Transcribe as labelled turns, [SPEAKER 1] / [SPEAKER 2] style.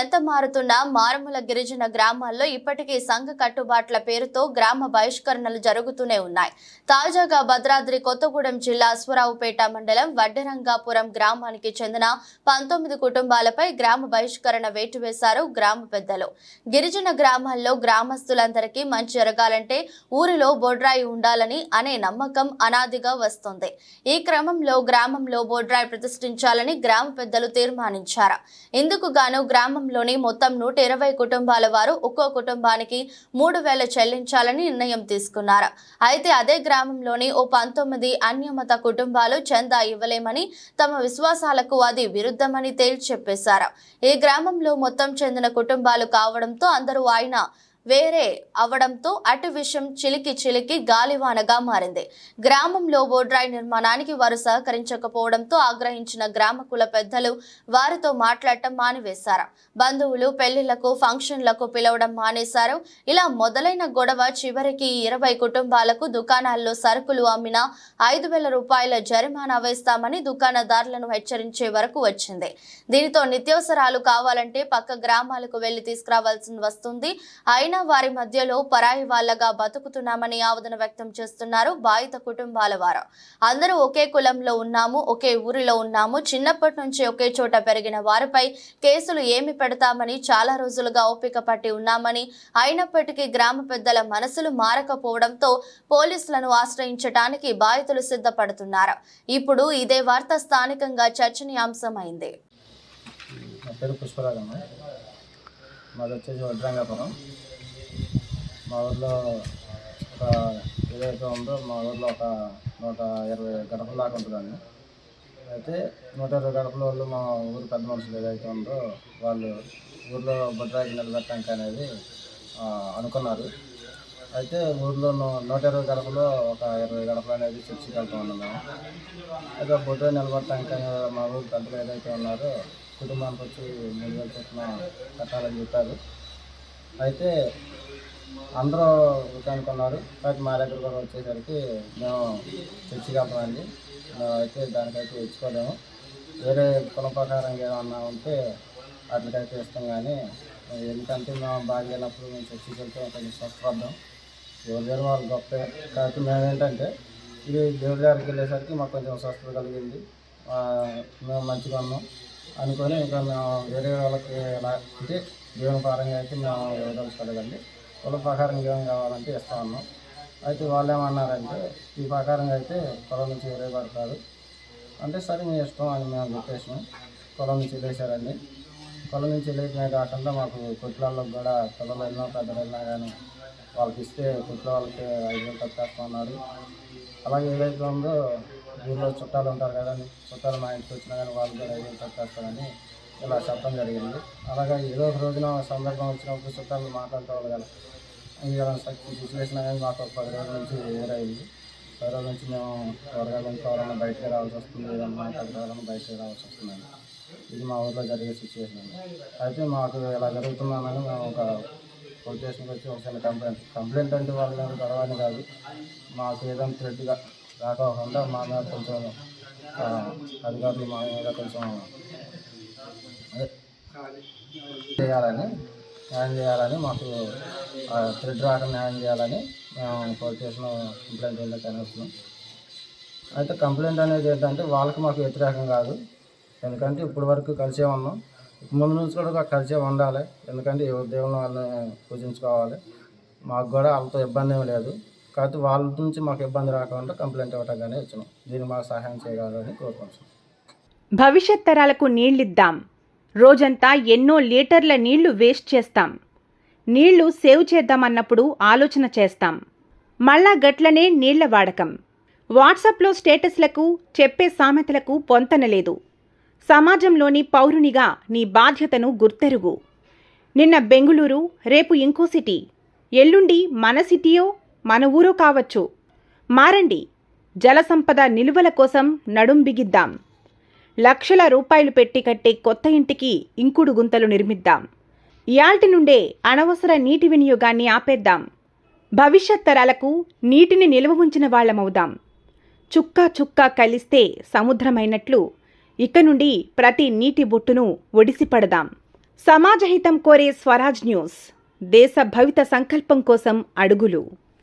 [SPEAKER 1] ఎంత మారుతున్నా మారుమూల గిరిజన గ్రామాల్లో ఇప్పటికీ సంఘ కట్టుబాట్ల పేరుతో గ్రామ బహిష్కరణలు జరుగుతూనే ఉన్నాయి. తాజాగా భద్రాద్రి కొత్తగూడెం జిల్లా అశ్వరావుపేట మండలం వడ్డరంగాపురం గ్రామానికి చెందిన పంతొమ్మిది కుటుంబాలపై గ్రామ బహిష్కరణ వేటు వేశారు గ్రామ పెద్దలు. గిరిజన గ్రామాల్లో గ్రామస్తులందరికీ మంచి జరగాలంటే ఊరిలో బొడ్రాయి ఉండాలని అనే నమ్మకం అనాదిగా వస్తుంది. ఈ క్రమంలో గ్రామంలో బొడ్రాయి ప్రతిష్ఠించాలని గ్రామ పెద్దలు తీర్మానించారు. ఇందుకు గాను గ్రామ గ్రామంలోని మొత్తం నూట ఇరవై కుటుంబాల వారు ఒక్కో కుటుంబానికి మూడు వేల చెల్లించాలని నిర్ణయం తీసుకున్నారు. అయితే అదే గ్రామంలోని ఓ పంతొమ్మిది అన్యమత కుటుంబాలు చందా ఇవ్వలేమని తమ విశ్వాసాలకు అది విరుద్ధమని తేల్చి చెప్పేశారు ఈ గ్రామంలో మొత్తం చెందిన కుటుంబాలు కావడంతో అందరూ ఆయన వేరే అవడంతో అటు విషయం చిలికి చిలికి గాలివానగా మారింది. గ్రామంలో బోడ్రాయి నిర్మాణానికి వారు సహకరించకపోవడంతో ఆగ్రహించిన గ్రామ కుల పెద్దలు వారితో మాట్లాడటం మానివేశారు. బంధువులు పెళ్ళిళ్ళకు ఫంక్షన్లకు పిలవడం మానేశారు. ఇలా మొదలైన గొడవ చివరికి ఇరవై కుటుంబాలకు దుకాణాల్లో సరుకులు అమ్మిన ఐదు వేల రూపాయల జరిమానా వేస్తామని దుకాణదారులను హెచ్చరించే వరకు వచ్చింది. దీనితో నిత్యావసరాలు కావాలంటే పక్క గ్రామాలకు వెళ్ళి తీసుకురావాల్సి వస్తుంది. అయినా వారి మధ్యలో పరాయి వాళ్ళగా బతుకుతున్నామని ఆవేదన వ్యక్తం చేస్తున్నారు బాధిత కుటుంబాల వారు. అందరూ ఒకే కులంలో ఉన్నాము ఒకే ఊరిలో ఉన్నాము. చిన్నప్పటి నుంచి ఒకే చోట పెరిగిన వారిపై కేసులు ఏమి పెడతామని చాలా రోజులుగా ఓపిక పట్టి ఉన్నామని అయినప్పటికీ గ్రామ పెద్దల మనసులు మారకపోవడంతో పోలీసులను ఆశ్రయించడానికి బాధితులు సిద్ధపడుతున్నారు. ఇప్పుడు ఇదే వార్త స్థానికంగా చర్చనీయాంశమైంది.
[SPEAKER 2] నా పేరు పుష్పరాజమ్మ. మాది వచ్చేసి వడ్రంగాపురం. మా ఊర్లో ఒక ఏదైతే ఉందో మా ఊర్లో ఒక నూట ఇరవై గడపల దాకా ఉంటుందండి. అయితే నూట ఇరవై గడపల వాళ్ళు మా ఊరు పెద్ద మనుషులు ఏదైతే ఉందో వాళ్ళు ఊర్లో బొడ్రాయికి నిలబెట్టడానికి అనేది అనుకున్నారు. అయితే ఊర్లో నూట ఇరవై గడపలో ఒక ఇరవై గడపలు అనేది చర్చికి వెళ్తూ ఉన్నాము అయితే బొడ్రాయి నిలబడటానికి అనేది మా ఊరు పెద్దలు ఏదైతే ఉన్నారో కుటుంబానికి వచ్చి మూడు వేల చొప్పున కట్టాలని చెప్పారు. అయితే అందరూ ఓకే అనుకున్నారు కాబట్టి మా దగ్గర కూడా వచ్చేసరికి మేము చర్చికి వెళ్తామండి అయితే దానికైతే ఇచ్చుకోలేము వేరే కుల ప్రకారం ఏమన్నా ఉంటే వాటికైతే ఇస్తాం కానీ ఎందుకంటే మేము బాగలేనప్పుడు మేము చర్చికి వెళ్తే కొంచెం స్వస్థపడ్డాం ఎవరి దగ్గర వాళ్ళు గొప్ప. కాబట్టి మేము ఏంటంటే ఇది దేవుడి దగ్గరికి వెళ్ళేసరికి మాకు కొంచెం స్వస్థత కలిగింది. మేము మంచిగా ఉన్నాం. అనుకొని ఇంకా మేము వేరే వాళ్ళకి ఎలా అంటే దేవుని పరంగా అయితే మేము ఇవ్వదలుచుకోలేదండి. కుల ప్రకారం ఏం కావాలంటే ఇస్తా ఉన్నాం. అయితే వాళ్ళు ఏమన్నారంటే ఈ ప్రకారంగా అయితే పొలం నుంచి వేరేపడతారు అంటే సరే మీ ఇష్టం అని మేము చెప్పేసాం పొలం నుంచి వెళ్ళేశారండి పొలం నుంచి వెళ్ళేసినా కాకుండా మాకు కొట్లలో కూడా పిల్లలు వెళ్ళినా పెద్దలు వెళ్ళినా కానీ వాళ్ళకి ఇస్తే కుట్ల వాళ్ళకి ఐదు వేలు తప్పేస్తున్నారు అలాగే ఏదైతే ఉందో ఊళ్ళో చుట్టాలు ఉంటారు కదండి చుట్టాలు మా ఇంటికి వచ్చినా కానీ వాళ్ళు కూడా ఐదు వేలు తప్పేస్తారని ఇలా చెప్పడం జరిగింది. అలాగే ఏదో ఒక రోజున సందర్భం వచ్చినప్పుడు చుట్టాలు మాట్లాడుకోవాలి కదా ఇలా సిచ్యువేషన్ అనేది మాకు ఒక పది రోజుల నుంచి ఎదురైంది పది రోజుల నుంచి మేము త్వరగా కొనుక్కోవాలన్నా బయటకు రావాల్సి వస్తుంది ఏదన్నా మాట్లాడుకోవాలన్నా బయటకు రావాల్సి వస్తుందండి. ఇది మా ఊర్లో జరిగే సిచ్యువేషన్ అండి. అయితే మాకు ఇలా జరుగుతుందని మేము ఒక పోలీస్ స్టేషన్కి వచ్చి ఒక చిన్న కంప్లైంట్ కంప్లైంట్ అంటే వాళ్ళు మీద గొడవ కాదు. మాకు ఏదైనా థ్రెడ్గా రాకపోకుండా మా మీద కొంచెం అధికారులు మా మీద కొంచెం చేయాలని న్యాయం చేయాలని మాకు థ్రెడ్ రాక న్యాయం చేయాలని మేము పోలీస్ స్టేషన్ కంప్లైంట్ వెళ్ళి వస్తున్నాం అయితే కంప్లైంట్ అనేది ఏంటంటే వాళ్ళకి మాకు వ్యతిరేకం కాదు. ఎందుకంటే ఇప్పటి వరకు కలిసే ఉన్నాం. ముందు నుంచి కూడా కలిసే ఉండాలి. ఎందుకంటే ఎవరి దేవుని వాళ్ళని పూజించుకోవాలి. మాకు కూడా వాళ్ళతో ఇబ్బంది ఏమి లేదు. కాకపోతే వాళ్ళ నుంచి మాకు ఇబ్బంది రాకుండా కంప్లైంట్ ఇవ్వటంగానే వచ్చినాం. దీన్ని మాకు సహాయం చేయగలరని కోరుకుంటున్నాం.
[SPEAKER 3] భవిష్యత్ తరాలకు నీళ్ళిద్దాం. రోజంతా ఎన్నో లీటర్ల నీళ్ళు వేస్ట్ చేస్తాం. నీళ్ళు సేవ్ చేద్దామన్నప్పుడు ఆలోచన చేస్తాం. మళ్ళా గట్లనే నీళ్ళ వాడకం. వాట్సాప్లో స్టేటస్లకు చెప్పే సామెతలకు పొంతనలేదు. సమాజంలోని పౌరునిగా నీ బాధ్యతను గుర్తెరుగు. నిన్న బెంగుళూరు రేపు ఇంకో సిటీ. ఎల్లుండి మన సిటీయో మన ఊరో కావచ్చు. మారండి. జలసంపద నిలువల కోసం నడుం బిగిద్దాం. లక్షల రూపాయలు పెట్టి కట్టే కొత్త ఇంటికి ఇంకుడు గుంతలు నిర్మిద్దాం. ఇయాల్టి నుండే అనవసర నీటి వినియోగాన్ని ఆపేద్దాం. భవిష్యత్ తరాలకు నీటిని నిల్వ ఉంచిన వాళ్ళమవుదాం చుక్క చుక్క కలిస్తే సముద్రమైనట్లు ఇక నుండి ప్రతి నీటి బొట్టును ఒడిసిపడదాం. సమాజహితం కోరే స్వరాజ్ న్యూస్. దేశ భవిత సంకల్పం కోసం అడుగులు.